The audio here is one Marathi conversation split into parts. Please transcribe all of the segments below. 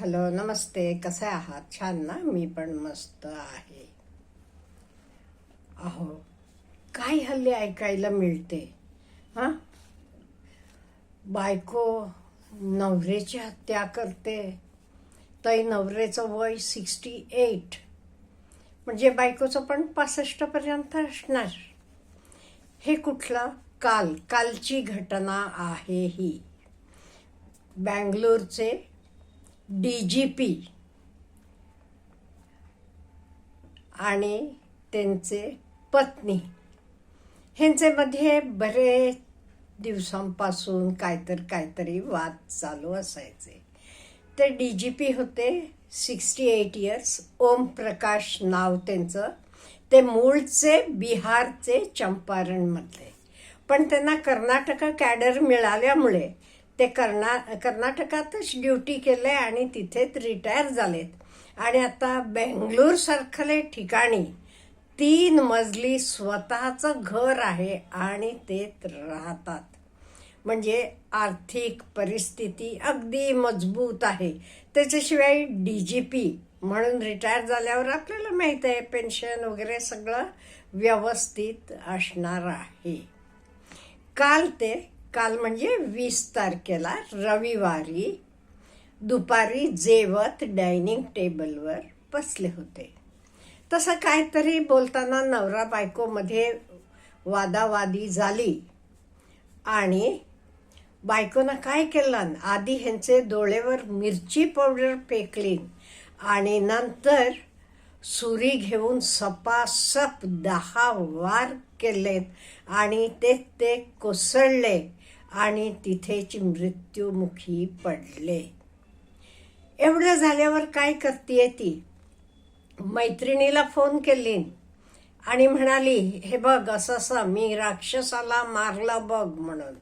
हॅलो नमस्ते कसे आहात? छान ना? मी पण मस्त आहे. अहो काय हल्ली ऐकायला मिळते हां? बायको नवऱ्याची हत्या करते. तई नवऱ्याचं वय सिक्स्टी एट म्हणजे बायकोचं पण पासष्टपर्यंत असणार. हे कुठलं? काल कालची घटना आहे ही. बँगलोरचे डी जी पी. आणि त्यांचे पत्नी. ह्यांच्यामध्ये बरेच दिवसांपासून काहीतरी काहीतरी वाद चालू असायचे. ते डी जी पी होते sixty eight years. Om Prakash नाव त्यांचं. ते मूळचे बिहारचे चंपारणमधले. पण त्यांना कर्नाटक कॅडर मिळाल्यामुळे ते कर्ना कर्नाटकातच ड्युटी केले आणि तिथेच रिटायर झालेत. आणि आता बेंगलोरसारखले ठिकाणी तीन मजली स्वतःचं घर आहे आणि ते राहतात. म्हणजे आर्थिक परिस्थिती अगदी मजबूत आहे. त्याच्याशिवाय डी जी पी म्हणून रिटायर झाल्यावर आपल्याला माहीत आहे पेन्शन वगैरे सगळं व्यवस्थित असणार आहे. काल ते काल म्हणजे वीस तारखेला रविवारी दुपारी जेवत डायनिंग टेबलवर बसले होते. तसं काहीतरी बोलताना नवरा बायकोमध्ये वादावादी झाली आणि बायकोनं काय केलं? आधी ह्यांचे डोळेवर मिरची पावडर फेकली आणि नंतर सुरी घेऊन सपासप दहा वार केलेत आणि ते ते कोसळले. आणि तिथेच मृत्युमुखी पडले. एवढं झाल्यावर काय करते ती? मैत्रिणीला फोन केली आणि म्हणाली हे बघ असं असं मी राक्षसाला मारला बघ म्हणून.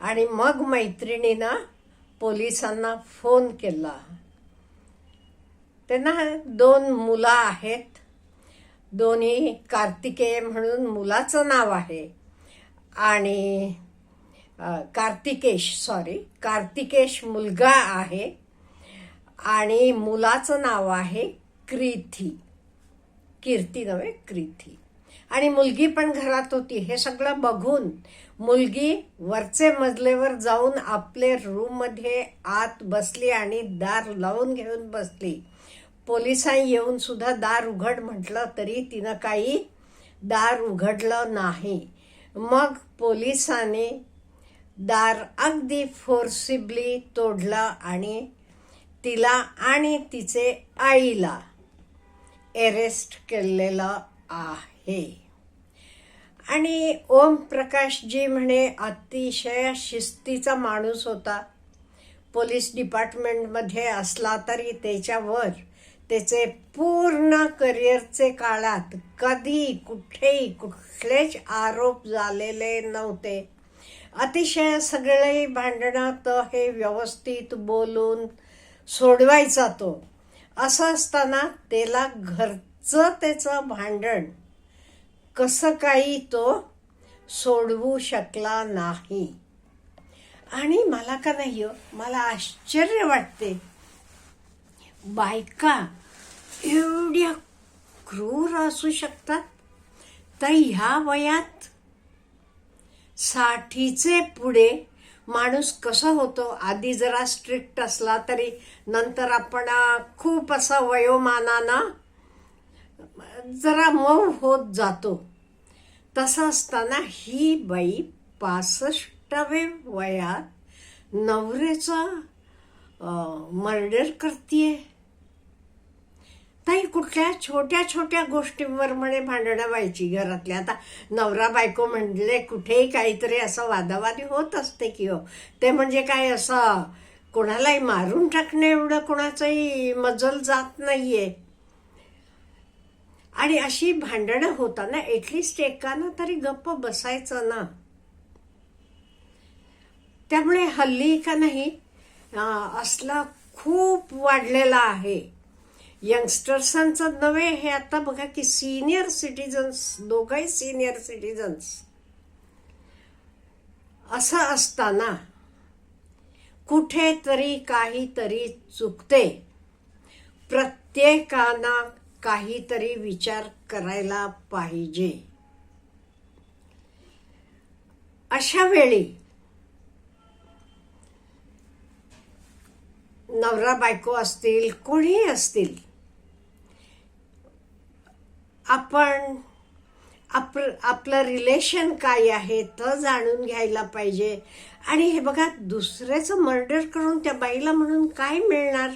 आणि मग मैत्रिणीनं पोलिसांना फोन केला. त्यांना दोन मुलं आहेत. दोन्ही कार्तिकेय म्हणून मुलाचं नाव आहे. आणि कार्तिकेश सॉरी कार्तिकेश मुलगा आहे आणि मुलाचं नाव आहे क्रिथी कीर्ती नव्हे क्रिथी आणि मुलगी पण घरात होती. हे सगळं बघून मुलगी वरचे मजलेवर जाऊन आपले रूममध्ये आत बसली आणि दार लावून घेऊन बसली. पोलिसांनी येऊन सुद्धा दार उघड म्हटलं तरी तिनं काही दार उघडलं नाही. मग पोलिसांनी दार अगदी फोर्सिबली तोडला आणि तिला आणि तिचे आईला एरेस्ट केलेलं आहे. आणि ओमप्रकाशजी म्हणे अतिशय शिस्तीचा माणूस होता. पोलीस डिपार्टमेंटमध्ये असला तरी त्याच्यावर त्याचे पूर्ण करिअरचे काळात कधी कुठेही कुठलेच आरोप झालेले नव्हते. अतिशय सगळे भांडणात हे व्यवस्थित बोलून सोडवायचा तो. असं असताना त्याला घरचं त्याचं भांडण कसं काही तो सोडवू शकला नाही. आणि मला का नाही हो, मला आश्चर्य वाटते. बायका एवढ्या क्रूर असू शकतात? तर ह्या वयात साठीचे पुढे माणूस कसा होतो? आधी जरा स्ट्रिक्ट असला तरी नंतर आपण खूप असा वयोमानानं जरा मऊ होत जातो. तसं असताना ही बाई पासष्टावे वयात नवरेचा मर्डर करतीये. ताई कुठल्या छोट्या छोट्या गोष्टींवर म्हणे भांडणं व्हायची घरातल्या? आता नवरा बायको म्हणले कुठेही काहीतरी असं वादावादी होत असते की हो. ते म्हणजे काय असं? कोणालाही मारून टाकणं एवढं कोणाचंही मजल जात नाहीये. आणि अशी भांडणं होताना एटलिस्ट एकानं तरी गप्प बसायचं ना. त्यामुळे हल्ली का नाही असला खूप वाढलेला आहे. यंगस्टर्सांचं नव्हे हे आता बघा की सिनियर सिटीजन्स दोघंही सिनियर सिटीजन्स असं असताना कुठेतरी काहीतरी चुकते. प्रत्येकांना काहीतरी विचार करायला पाहिजे. अशा वेळी नवरा बायको असतील कोणीही असतील आपण आप आपलं रिलेशन काय आहे तर जाणून घ्यायला पाहिजे. आणि हे बघा दुसऱ्याचं मर्डर करून त्या बाईला म्हणून काय मिळणार?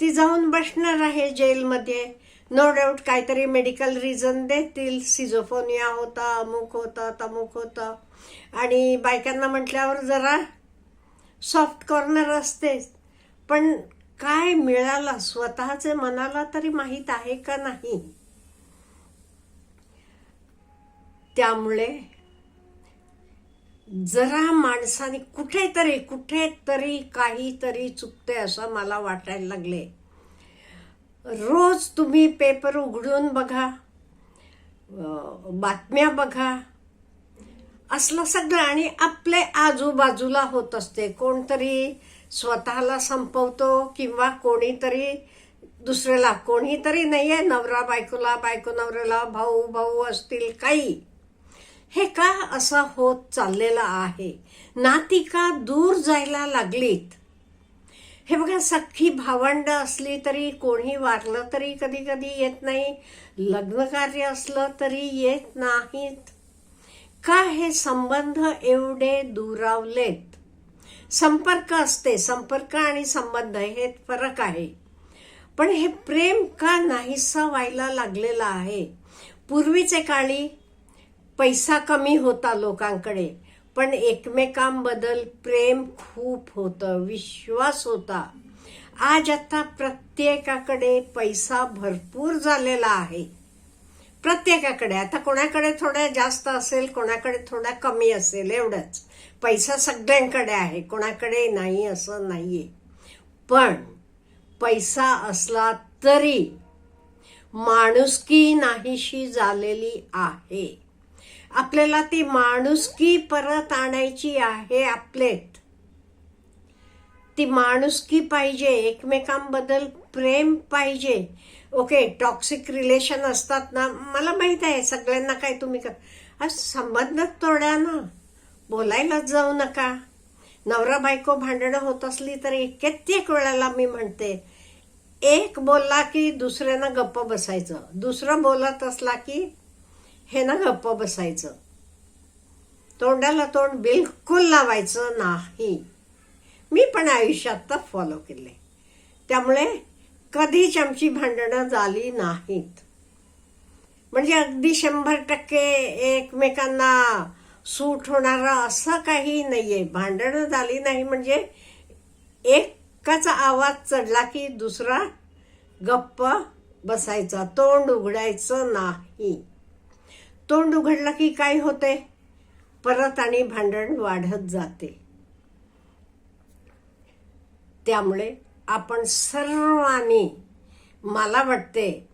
ती जाऊन बसणार आहे जेलमध्ये. नो डाऊट काहीतरी मेडिकल रिझन देतील. सिझोफोनिया होता अमुक होता तमुक होतं. आणि बायकांना म्हटल्यावर जरा सॉफ्ट कॉर्नर असतेच. पण काय मिळालं? स्वतःचे मनाला तरी माहीत आहे का नाही? त्यामुळे जरा माणसाने कुठेतरी कुठेतरी काहीतरी चुकते असं मला वाटायला लागले रोज तुम्ही पेपर उघडून बघा बातम्या बघा. असलं सगळं आणि आपले आजूबाजूला होत असते. कोणतरी स्वतःला संपवतो किंवा कोणीतरी दुसऱ्याला. कोणीतरी नाही आहे नवरा बायकोला बायको नवऱ्याला भाऊ भाऊ असतील काही. हे का असा होत चाललेला आहे? नाती का दूर जायला लागलीत? हे बघा सख्खी भावंड असली तरी कोणी वारलं तरी कधी कधी येत नाही. लग्न कार्य असलं तरी येत नाहीत. का हे संबंध एवढे दुरावलेत? संपर्क असते संपर्क आणि संबंध हे फरक आहे. पण हे प्रेम का नाहीसा व्हायला लागलेलं आहे? पूर्वीचे काळी पैसा कमी होता लोकांकडे पण एकमेकांबद्दल प्रेम खूप होतं विश्वास होता. आज आता प्रत्येकाकडे पैसा भरपूर झालेला आहे. प्रत्येकाकडे. आता कोणाकडे थोडा जास्त असेल कोणाकडे थोडा कमी असेल एवढंच. पैसा सगळ्यांकडे आहे कोणाकडे नाही असं नाहीये. पण पैसा असला तरी माणुसकी नाहीशी झालेली आहे. आपल्याला ती माणुसकी परत आणायची आहे आपलेत? ती माणुसकी पाहिजे? एकमेकांबद्दल प्रेम पाहिजे? ओके टॉक्सिक रिलेशन असतात ना? मला माहीत आहे सगळ्यांना काय तुम्ही कर संबंध तोड्या ना. बोलायलाच जाऊ नका. नवरा बायको भांडणं होत असली तरी कित्येक वेळाला मी म्हणते एक बोलला की दुसऱ्यानं गप्प बसायचं. दुसरं बोलत असला की हे ना गप्प बसायचं. तोंडाला तोंड बिलकुल लावायचं नाही. मी पण आयुष्यात तर फॉलो केले त्यामुळे कधीच आमची भांडणं झाली नाहीत. म्हणजे अगदी शंभर टक्के एकमेकांना सूट होणारं असं काही नाही आहे भांडणं झाली नाही म्हणजे एकाचा आवाज चढला की दुसरा गप्प बसायचा तोंड उघडायचं नाही. तोंड उघडलं की काय होते? परत आणि भांडण वाढत जाते. त्यामुळे आपण सर्वांनी मला वाटते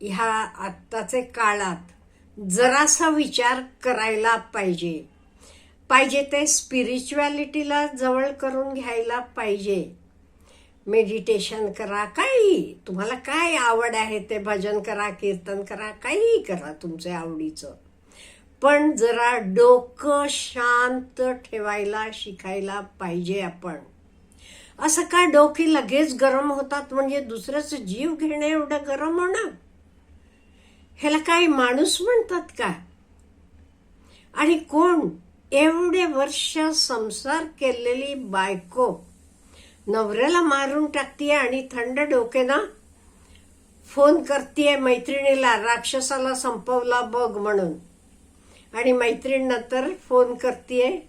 ह्या आत्ताचे काळात जरासा विचार करायला पाहिजे. पाहिजे ते स्पिरिच्युॲलिटीला जवळ करून घ्यायला पाहिजे. मेडिटेशन करा काही. तुम्हाला काय आवड आहे ते भजन करा कीर्तन करा काहीही करा तुमचे आवडीचं. पण जरा डोकं शांत ठेवायला शिकायला पाहिजे आपण. असं का डोके लगेच गरम होतात? म्हणजे दुसऱ्याचं जीव घेणं एवढं गरम होणं? ह्याला काही माणूस म्हणतात का? आणि कोण एवढे वर्ष संसार केलेली बायको नवऱ्याला मारून टाकतीये आणि थंड डोकेनं फोन करतीये मैत्रिणीला राक्षसाला संपवला बघ म्हणून. आणि मैत्रीण नंतर फोन करतीये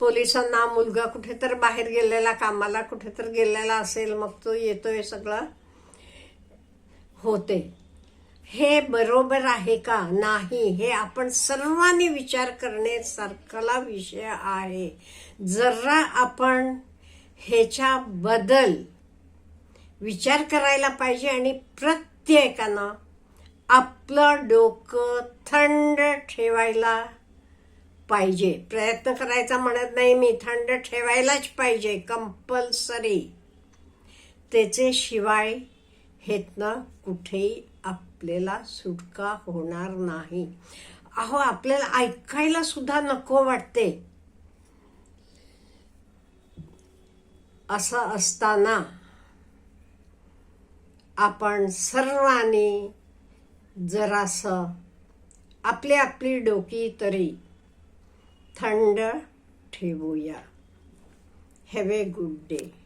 पोलिसांना मुलगा कुठे तर बाहेर गेलेला कामाला कुठे तर गेलेला असेल मग तो येतोय सगळं. होते. हे बरोबर आहे का? नाही. हे आपण सर्वांनी विचार करण्यासारखाला विषय आहे. जरा आपण ह्याच्या बदल विचार करायला पाहिजे आणि प्रत्येकानं आपलं डोकं थंड ठेवायला पाहिजे. प्रयत्न करायचा म्हणत नाही मी थंड ठेवायलाच पाहिजे कंपल्सरी. त्याचे शिवाय हेतनं कुठेही आपल्याला सुटका होणार नाही. अहो आपल्याला ऐकायला सुद्धा नको वाटते. असं असताना आपण सर्वांनी जरासं आपली आपली डोकी तरी थंड ठेवूया. Have a good day